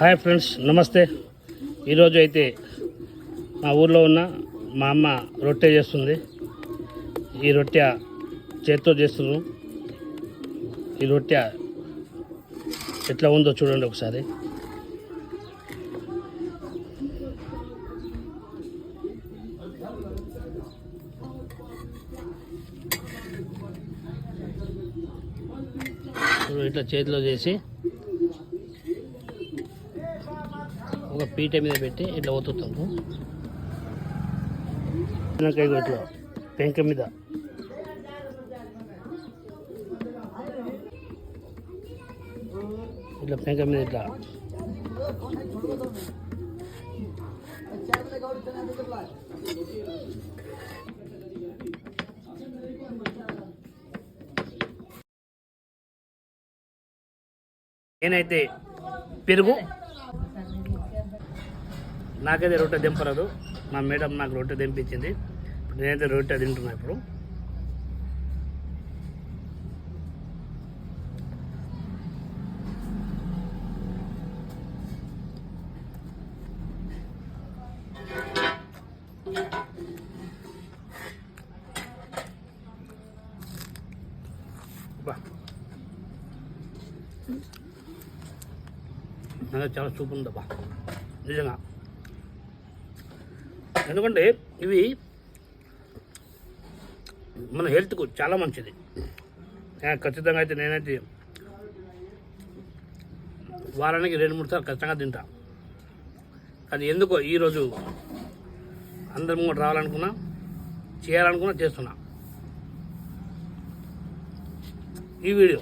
Hi friends నమస్తే. ఈరోజు అయితే మా ఊర్లో ఉన్న మా అమ్మ రొట్టె చేస్తుంది. ఈ రొట్టె చేత్తో చేస్తున్నాం ఈ రొట్టె ఎట్లా ఉందో చూడండి ఒకసారి. ఇట్లా చేతిలో చేసి ఒక పీట మీద పెట్టి ఇట్లా ఒత్తుతాము ఇట్లా పెంక మీద. ఇట్లా పెంక మీద ఇట్లా. నేనైతే పెరుగు నాకైతే రొట్టె దింపరాదు మా మేడం నాకు రొట్టె దింపించింది ఇప్పుడు నేనైతే రొట్టె తింటున్నా ఇప్పుడు. బా. నాకు చాలా చూపు ఉందబ్బా. నిజంగా. ఎందుకంటే ఇవి మన హెల్త్కు చాలా మంచిది. ఖచ్చితంగా అయితే నేనైతే వారానికి రెండు మూడు సార్లు ఖచ్చితంగా తింటా. కానీ ఎందుకో ఈరోజు అందరం కూడా రావాలనుకున్నా చేయాలనుకున్నా చేస్తున్నా. ఈ వీడియో